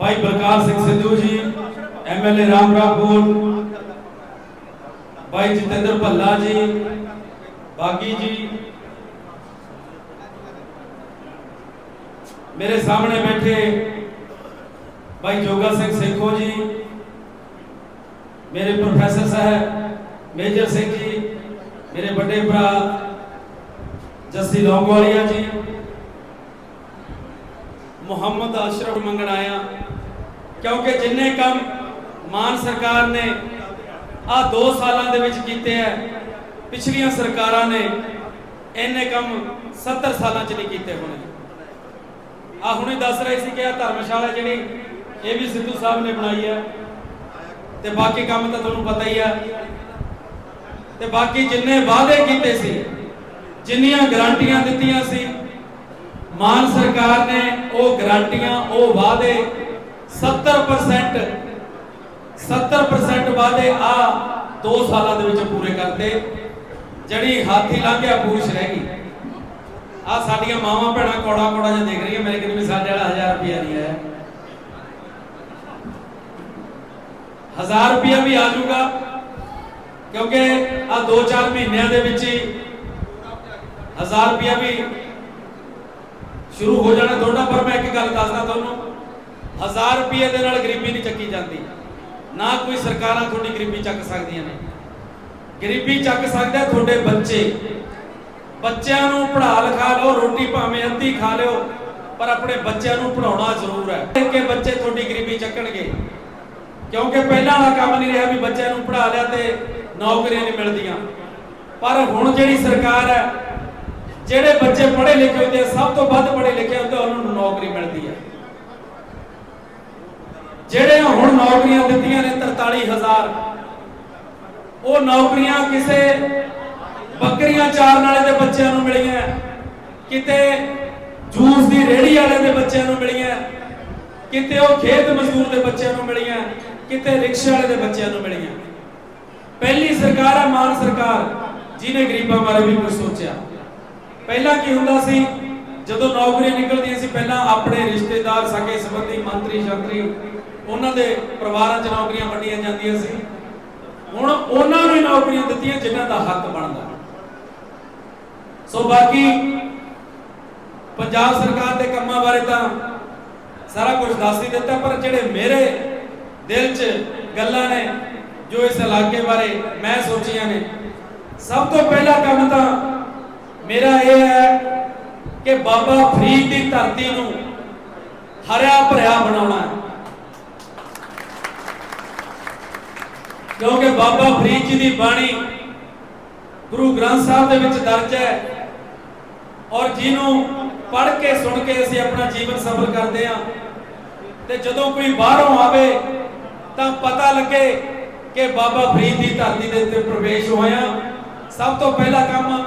ਭਾਈ Balkar Singh Sidhu ji MLA ਰਾਮਰਾਪੁਰ ਭਾਈ ਜਤਿੰਦਰ ਭੱਲਾ ਜੀ ਬਾਗੀ ਜੀ ਮੇਰੇ ਸਾਹਮਣੇ ਬੈਠੇ ਭਾਈ ਜੋਗਾ ਸਿੰਘ ਸੇਖੋ ਜੀ ਮੇਰੇ ਪ੍ਰੋਫੈਸਰ ਸਾਹਿਬ ਮੇਜਰ ਸਿੰਘ ਜੀ ਮੇਰੇ ਵੱਡੇ ਭਰਾ ਜੱਸੀ ਲੌਂਗਵਾਲੀਆ ਜੀ ਮੁਹੰਮਦ ਅਸ਼ਰਫ ਮੰਗਣ ਆਇਆ। ਕਿਉਂਕਿ ਜਿੰਨੇ ਕੰਮ ਮਾਨ ਸਰਕਾਰ ਨੇ ਆ 2 ਸਾਲਾਂ ਦੇ ਵਿੱਚ ਕੀਤੇ ਐ ਪਿਛਲੀਆਂ ਸਰਕਾਰਾਂ ਨੇ ਇੰਨੇ ਕੰਮ 70 ਸਾਲਾਂ ਚ ਨਹੀਂ ਕੀਤੇ ਹੋਣੇ। ਆ ਹੁਣੇ ਦੱਸ ਰਹੇ ਸੀ ਕਿ ਆ ਧਰਮਸ਼ਾਲਾ ਜਿਹੜੀ, ਇਹ ਵੀ ਸਿੱਧੂ ਸਾਹਿਬ ਨੇ ਬਣਾਈ ਹੈ ਤੇ ਬਾਕੀ ਕੰਮ ਤਾਂ ਤੁਹਾਨੂੰ ਪਤਾ ਹੀ ਹੈ ਤੇ ਬਾਕੀ ਜਿੰਨੇ ਵਾਅਦੇ ਕੀਤੇ ਸੀ, ਜਿੰਨੀਆਂ ਗਾਰੰਟੀਆਂ ਦਿੱਤੀਆਂ ਸੀ ਮਾਨ ਸਰਕਾਰ ਨੇ ਉਹ ਗਰੰਟੀਆਂ, ਉਹ ਵਾਅਦੇ 70% 70% ਵਾਅਦੇ ਆ 2 ਸਾਲਾਂ ਦੇ ਵਿੱਚ ਪੂਰੇ ਕਰਤੇ। ਜਿਹੜੀ ਹਾਥੀ ਲੰਘਿਆ ਪੂਛ ਰਹਿ ਗਈ। ਆ ਸਾਡੀਆਂ ਮਾਵਾਂ, ਭੈਣਾਂ ਕੋੜਾ ਕੋੜਾ ਜਿਹਾ ਦੇਖ ਰਹੀਆਂ, ਮੇਰੇ ਕੋਲ ਵੀ ਸਾਡੇ ਵਾਲਾ 1000 ਰੁਪਿਆ ਨਹੀਂ ਆਇਆ। 1000 ਰੁਪਿਆ ਵੀ ਆ ਜਾਊਗਾ, ਕਿਉਂਕਿ ਆ 2-4 ਮਹੀਨਿਆਂ ਦੇ ਵਿੱਚ ਹੀ 1000 ਰੁਪਿਆ ਵੀ ਸ਼ੁਰੂ ਹੋ ਜਾਣਾ ਤੁਹਾਡਾ, ਪਰ ਮੈਂ ਇੱਕ ਗੱਲ ਦੱਸਦਾ ਤੁਹਾਨੂੰ 1000 ਰੁਪਏ ਦੇ ਨਾਲ ਗਰੀਬੀ ਨਹੀਂ ਚੱਕੀ ਜਾਂਦੀ। ਨਾ ਕੋਈ ਸਰਕਾਰਾਂ ਤੁਹਾਡੀ ਗਰੀਬੀ ਚੱਕ ਸਕਦੀਆਂ ਨੇ। ਗਰੀਬੀ ਚੱਕ ਸਕਦਾ ਤੁਹਾਡੇ ਬੱਚੇ। ਬੱਚਿਆਂ ਨੂੰ ਪੜ੍ਹਾ ਲਿਖਾ ਲਓ, ਰੋਟੀ ਭਾਵੇਂ ਅੱਧੀ ਖਾ ਲਿਓ, ਪਰ ਆਪਣੇ ਬੱਚਿਆਂ ਨੂੰ ਪੜਾਉਣਾ ਜ਼ਰੂਰ ਹੈ। ਕਿ ਬੱਚੇ ਤੁਹਾਡੀ ਗਰੀਬੀ ਚੱਕਣਗੇ। ਕਿਉਂਕਿ ਪਹਿਲਾਂ ਵਾਲਾ ਕੰਮ ਨਹੀਂ ਰਿਹਾ ਵੀ ਬੱਚਿਆਂ ਨੂੰ ਪੜ੍ਹਾ ਲਿਆ ਤੇ ਨੌਕਰੀਆਂ ਨਹੀਂ ਮਿਲਦੀਆਂ। ਪਰ ਹੁਣ ਜਿਹੜੀ ਸਰਕਾਰ ਹੈ ਜਿਹੜੇ ਬੱਚੇ ਪੜ੍ਹੇ ਲਿਖੇ ਹੁੰਦੇ ਆ, ਸਭ ਤੋਂ ਵੱਧ ਪੜ੍ਹੇ ਲਿਖੇ ਹੁੰਦੇ ਉਹਨਾਂ ਨੂੰ ਨੌਕਰੀ ਮਿਲਦੀ ਹੈ ਜਿਹੜੇ ਹੁਣ ਨੌਕਰੀਆਂ ਦਿੱਤੀਆਂ ਨੇ 43000 ਉਹ ਨੌਕਰੀਆਂ ਕਿਸੇ ਬੱਕਰੀਆਂ ਚਾਰਨ ਵਾਲੇ ਦੇ ਬੱਚਿਆਂ ਨੂੰ ਮਿਲੀਆਂ, ਕਿਤੇ ਜੂਸ ਦੀ ਰੇਹੜੀ ਵਾਲੇ ਦੇ ਬੱਚਿਆਂ ਨੂੰ ਮਿਲੀਆਂ, ਕਿਤੇ ਉਹ ਖੇਤ ਮਜ਼ਦੂਰ ਦੇ ਬੱਚਿਆਂ ਨੂੰ ਮਿਲੀਆਂ, ਕਿਤੇ ਰਿਕਸ਼ਾ ਵਾਲੇ ਦੇ ਬੱਚਿਆਂ ਨੂੰ ਮਿਲੀਆਂ। ਪਹਿਲੀ ਸਰਕਾਰ ਹੈ ਮਾਨ ਸਰਕਾਰ, ਜਿਹਨੇ ਗਰੀਬਾਂ ਬਾਰੇ ਵੀ ਕੁਝ ਸੋਚਿਆ। ਪਹਿਲਾਂ ਕੀ ਹੁੰਦਾ ਸੀ? ਜਦੋਂ ਨੌਕਰੀਆਂ ਨਿਕਲਦੀਆਂ ਸੀ, ਪਹਿਲਾਂ ਆਪਣੇ ਰਿਸ਼ਤੇਦਾਰ ਸਕੇ ਸੰਬੰਧੀ ਮੰਤਰੀ, ਸ਼ੰਤਰੀ ਉਹਨਾਂ ਦੇ ਪਰਿਵਾਰਾਂ 'ਚ ਨੌਕਰੀਆਂ ਵੰਡੀਆਂ ਜਾਂਦੀਆਂ ਸੀ। ਹੁਣ ਉਹਨਾਂ ਨੂੰ ਨੌਕਰੀਆਂ ਦਿੱਤੀਆਂ ਜਿਨ੍ਹਾਂ ਦਾ ਹੱਕ ਬਣਦਾ। ਸੋ ਬਾਕੀ ਪੰਜਾਬ ਸਰਕਾਰ ਦੇ ਕੰਮਾਂ ਬਾਰੇ ਤਾਂ ਸਾਰਾ ਕੁਝ ਦੱਸ ਹੀ ਦਿੱਤਾ, ਪਰ ਜਿਹੜੇ ਮੇਰੇ ਦਿਲ 'ਚ ਗੱਲਾਂ ਨੇ, ਜੋ ਇਸ ਇਲਾਕੇ ਬਾਰੇ ਮੈਂ ਸੋਚੀਆਂ ਨੇ, ਸਭ ਤੋਂ ਪਹਿਲਾ ਕੰਮ ਤਾਂ ਮੇਰਾ ਇਹ ਹੈ ਕਿ ਬਾਬਾ ਫਰੀਦ ਦੀ ਧਰਤੀ ਨੂੰ ਹਰਿਆ ਭਰਿਆ ਬਣਾਉਣਾ ਹੈ। ਕਿਉਂਕਿ ਬਾਬਾ ਫਰੀਦ ਜੀ ਦੀ ਬਾਣੀ ਗੁਰੂ ਗ੍ਰੰਥ ਸਾਹਿਬ ਦੇ ਵਿੱਚ ਦਰਜ ਹੈ ਔਰ ਜਿਹਨੂੰ ਪੜ੍ਹ ਕੇ, ਸੁਣ ਕੇ ਅਸੀਂ ਆਪਣਾ ਜੀਵਨ ਸਫਲ ਕਰਦੇ ਹਾਂ ਤੇ ਜਦੋਂ ਕੋਈ ਬਾਹਰੋਂ ਆਵੇ ਤਾਂ ਪਤਾ ਲੱਗੇ ਕਿ ਬਾਬਾ ਫਰੀਦ ਦੀ ਧਰਤੀ ਦੇ ਉੱਤੇ ਪ੍ਰਵੇਸ਼ ਹੋਇਆ। ਸਭ ਤੋਂ ਪਹਿਲਾ ਕੰਮ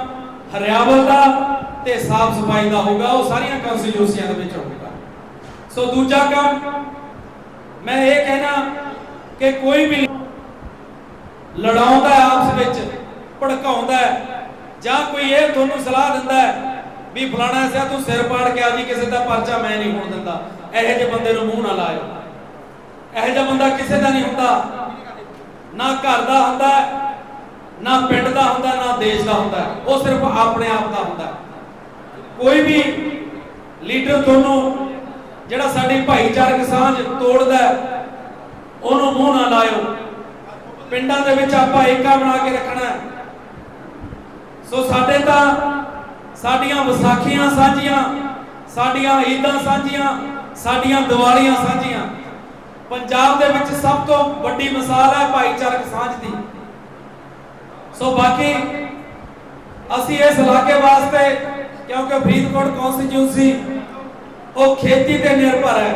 ਹਰਿਆਵਲ ਦਾ ਤੇ ਸਾਫ਼ ਸਫ਼ਾਈ ਦਾ ਹੋਗਾ ਉਹ ਸਾਰੀਆਂ ਕਨਸਟੀਟਿਊਸੀਆਂ ਦੇ ਵਿੱਚ ਹੋਊਗਾ। ਸੋ ਦੂਜਾ ਕੰਮ, ਮੈਂ ਇਹ ਕਹਿਣਾ ਕਿ ਕੋਈ ਵੀ ਲੜਾਉਂਦਾ ਆਪਸ ਵਿੱਚ, ਭੜਕਾਉਂਦਾ ਜਾਂ ਕੋਈ ਇਹ ਤੁਹਾਨੂੰ ਸਲਾਹ ਦਿੰਦਾ ਵੀ ਫਲਾਣਾ ਸਿਆ ਤੂੰ ਸਿਰ ਪਾੜ ਕੇ ਆਜੀ ਕਿਸੇ ਦਾ ਪਰਚਾ ਮੈਂ ਨਹੀਂ ਹੋਣ ਦਿੰਦਾ। ਇਹੋ ਜਿਹੇ ਬੰਦੇ ਨੂੰ ਮੂੰਹ ਨਾ ਲਾਇਓ। ਇਹੋ ਜਿਹਾ ਬੰਦਾ ਕਿਸੇ ਦਾ ਨਹੀਂ ਹੁੰਦਾ। ਨਾ ਘਰ ਦਾ ਹੁੰਦਾ ਨਾ ਪਿੰਡ ਦਾ ਹੁੰਦਾ, ਨਾ ਦੇਸ਼ ਦਾ ਹੁੰਦਾ। ਉਹ ਸਿਰਫ ਆਪਣੇ ਆਪ ਦਾ ਹੁੰਦਾ। ਕੋਈ ਵੀ ਲੀਡਰ ਤੁਹਾਨੂੰ ਜਿਹੜਾ ਸਾਡੀ ਭਾਈਚਾਰਕ ਸਾਂਝ ਤੋੜਦਾ ਉਹਨੂੰ ਮੂੰਹ ਨਾ ਲਾਇਓ। ਪਿੰਡਾਂ ਦੇ ਵਿੱਚ ਆਪਾਂ ਏਕਾ ਬਣਾ ਕੇ ਰੱਖਣਾ ਸੋ ਸਾਡੇ ਤਾਂ ਸਾਡੀਆਂ ਵਿਸਾਖੀਆਂ ਸਾਂਝੀਆਂ, ਸਾਡੀਆਂ ਈਦਾਂ ਸਾਂਝੀਆਂ, ਸਾਡੀਆਂ ਦੀਵਾਲੀਆਂ ਸਾਂਝੀਆਂ। ਪੰਜਾਬ ਦੇ ਵਿੱਚ ਸਭ ਤੋਂ ਵੱਡੀ ਮਿਸਾਲ ਹੈ ਭਾਈਚਾਰਕ ਸਾਂਝ ਦੀ। ਸੋ ਬਾਕੀ ਅਸੀਂ ਇਸ ਇਲਾਕੇ ਵਾਸਤੇ, ਕਿਉਂਕਿ ਫਰੀਦਕੋਟ ਕਨਸਟੀਚੂਐਂਸੀ ਉਹ ਖੇਤੀ ਤੇ ਨਿਰਭਰ ਹੈ,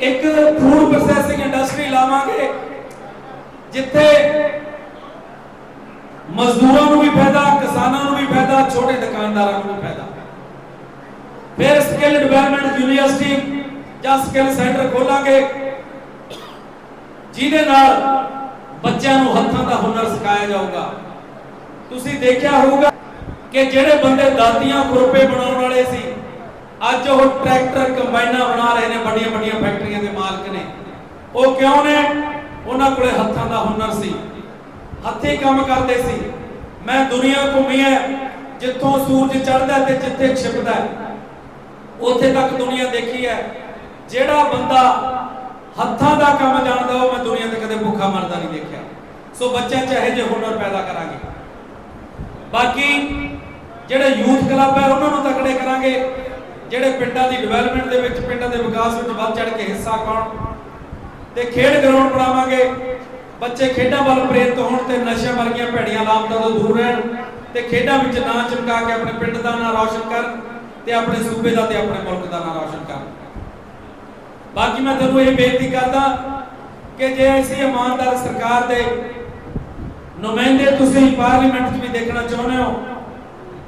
ਇੱਕ ਫੂਡ ਪ੍ਰੋਸੈਸਿੰਗ ਇੰਡਸਟਰੀ ਲਾਵਾਂਗੇ, ਜਿੱਥੇ ਮਜ਼ਦੂਰਾਂ ਨੂੰ ਵੀ ਫਾਇਦਾ, ਕਿਸਾਨਾਂ ਨੂੰ ਵੀ ਫਾਇਦਾ, ਛੋਟੇ ਦੁਕਾਨਦਾਰਾਂ ਨੂੰ ਵੀ ਫਾਇਦਾ। ਫਿਰ ਸਕਿੱਲ ਡਿਵੈਲਪਮੈਂਟ ਯੂਨੀਵਰਸਿਟੀ ਜਾਂ ਸਕਿੱਲ ਸੈਂਟਰ ਖੋਲਾਂਗੇ, ਜਿਹਦੇ ਨਾਲ ਬੱਚਿਆਂ ਨੂੰ ਹੱਥਾਂ ਦਾ ਹੁਨਰ ਸਿਖਾਇਆ ਜਾਊਗਾ। ਤੁਸੀਂ ਦੇਖਿਆ ਹੋਊਗਾ ਕਿ ਜਿਹੜੇ ਬੰਦੇ ਦਾਦੀਆਂ ਖੁਰਪੇ ਬਣਾਉਣ ਵਾਲੇ ਸੀ, ਅੱਜ ਉਹ ਟਰੈਕਟਰ ਕੰਬਾਈਨਾਂ ਬਣਾ ਰਹੇ ਨੇ ਵੱਡੀਆਂ ਵੱਡੀਆਂ ਫੈਕਟਰੀਆਂ ਦੇ ਮਾਲਕ ਨੇ। ਉਹ ਕਿਉਂ ਨੇ? ਉਹਨਾਂ ਕੋਲੇ ਹੱਥਾਂ ਦਾ ਹੁਨਰ ਸੀ। ਹੱਥੀਂ ਕੰਮ ਕਰਦੇ ਸੀ। ਮੈਂ ਦੁਨੀਆ ਘੁੰਮੀ ਹੈ ਜਿੱਥੋਂ ਸੂਰਜ ਚੜ੍ਹਦਾ ਤੇ ਜਿੱਥੇ ਛਿਪਦਾ ਉੱਥੇ ਤੱਕ ਦੁਨੀਆ ਦੇਖੀ ਹੈ ਜਿਹੜਾ ਬੰਦਾ ਹੱਥਾਂ ਦਾ ਕੰਮ ਜਾਣਦਾ ਉਹ ਮੈਂ ਦੁਨੀਆ ਤੇ ਕਦੇ ਭੁੱਖਾ ਮਰਦਾ ਨਹੀਂ ਦੇਖਿਆ। ਸੋ ਬੱਚਿਆਂ 'ਚ ਇਹੋ ਜਿਹੇ ਹੁਨਰ ਪੈਦਾ ਕਰਾਂਗੇ। ਬਾਕੀ ਜਿਹੜੇ ਯੂਥ ਕਲੱਬ ਹੈ, ਉਹਨਾਂ ਨੂੰ ਤਕੜੇ ਕਰਾਂਗੇ। ਜਿਹੜੇ ਪਿੰਡਾਂ ਦੀ ਡਿਵੈਲਪਮੈਂਟ ਦੇ ਵਿੱਚ, ਪਿੰਡਾਂ ਦੇ ਵਿਕਾਸ ਵਿੱਚ ਵੱਧ ਚੜ ਕੇ ਹਿੱਸਾ ਪਾਉਣ ਤੇ ਖੇਡ ਗਰਾਊਂਡ ਬਣਾਵਾਂਗੇ। ਬੱਚੇ ਖੇਡਾਂ ਵੱਲ ਪ੍ਰੇਰਿਤ ਹੋਣ ਤੇ ਨਸ਼ਿਆਂ ਵਰਗੀਆਂ ਭੈੜੀਆਂ ਲਾਮਤਾਂ ਤੋਂ ਦੂਰ ਰਹਿਣ ਤੇ ਖੇਡਾਂ ਵਿੱਚ ਨਾਂ ਚਮਕਾ ਕੇ ਆਪਣੇ ਪਿੰਡ ਦਾ ਨਾਂ ਰੌਸ਼ਨ ਕਰਨ ਤੇ ਆਪਣੇ ਸੂਬੇ ਦਾ ਤੇ ਆਪਣੇ ਮੁਲਕ ਦਾ ਨਾਂ ਰੌਸ਼ਨ ਕਰਨ। ਬਾਕੀ ਮੈਂ ਤੁਹਾਨੂੰ ਇਹ ਬੇਨਤੀ ਕਰਦਾ ਕਿ ਜੇ ਐਸੀ ਇਮਾਨਦਾਰ ਸਰਕਾਰ ਦੇ ਨੁਮਾਇੰਦੇ ਤੁਸੀਂ ਪਾਰਲੀਮੈਂਟ 'ਚ ਵੀ ਦੇਖਣਾ ਚਾਹੁੰਦੇ ਹੋ,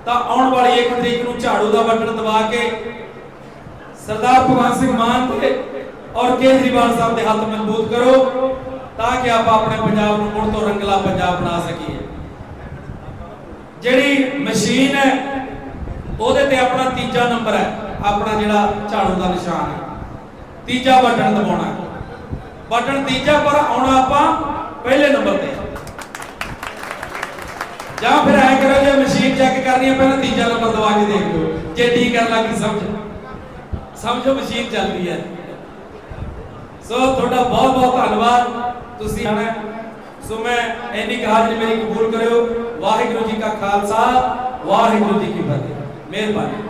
ਤਾਂ ਆਉਣ ਵਾਲੀ 1 ਤਰੀਕ ਨੂੰ ਝਾੜੂ ਦਾ ਬਟਨ ਦਬਾ ਕੇ ਸਰਦਾਰ ਭਗਵੰਤ ਸਿੰਘ ਮਾਨ ਤੇ ਔਰ ਕੇਜਰੀਵਾਲ ਸਾਹਿਬ ਦੇ ਹੱਥ ਮਜ਼ਬੂਤ ਕਰੋ, ਤਾਂ ਕਿ ਆਪਾਂ ਆਪਣੇ ਪੰਜਾਬ ਨੂੰ ਮੁੜ ਤੋਂ ਰੰਗਲਾ ਪੰਜਾਬ ਬਣਾ ਸਕੀਏ। ਜਿਹੜੀ ਮਸ਼ੀਨ ਹੈ, ਉਹਦੇ ਤੇ ਆਪਣਾ ਤੀਜਾ ਨੰਬਰ ਹੈ, ਆਪਣਾ ਜਿਹੜਾ ਝਾੜੂ ਦਾ ਨਿਸ਼ਾਨ ਹੈ। ਤੀਜਾ ਬਟਨ ਦਬਾਉਣਾ। ਬਟਨ ਤੀਜਾ ਪਰ ਆਉਣਾ ਆਪਾਂ ਪਹਿਲੇ ਨੰਬਰ ਤੇ। ਜਾਂ ਫਿਰ ਐ ਕਰੋ ਜੇ ਮਸ਼ੀਨ ਚੈੱਕ ਕਰਨੀ ਹੈ ਪਹਿਲਾਂ ਤੀਜਾ ਨੰਬਰ ਦਬਾ ਕੇ ਦੇਖ ਲਓ। ਜੇ ਠੀਕ ਕਰਨ ਲੱਗੀ ਸਮਝ। ਸਮਝੋ ਮਸ਼ੀਨ ਚੱਲਦੀ ਹੈ ਸੋ ਤੁਹਾਡਾ ਬਹੁਤ ਬਹੁਤ ਧੰਨਵਾਦ। ਤੁਸੀਂ ਆਣਾ ਸੋ ਮੈਂ ਇੰਨੀ ਕੁ ਮੇਰੀ ਕਬੂਲ ਕਰਿਓ। ਵਾਹਿਗੁਰੂ ਜੀ ਕਾ ਖਾਲਸਾ, ਵਾਹਿਗੁਰੂ ਜੀ ਕੀ ਫਤਿਹ। ਮਿਹਰਬਾਨੀ।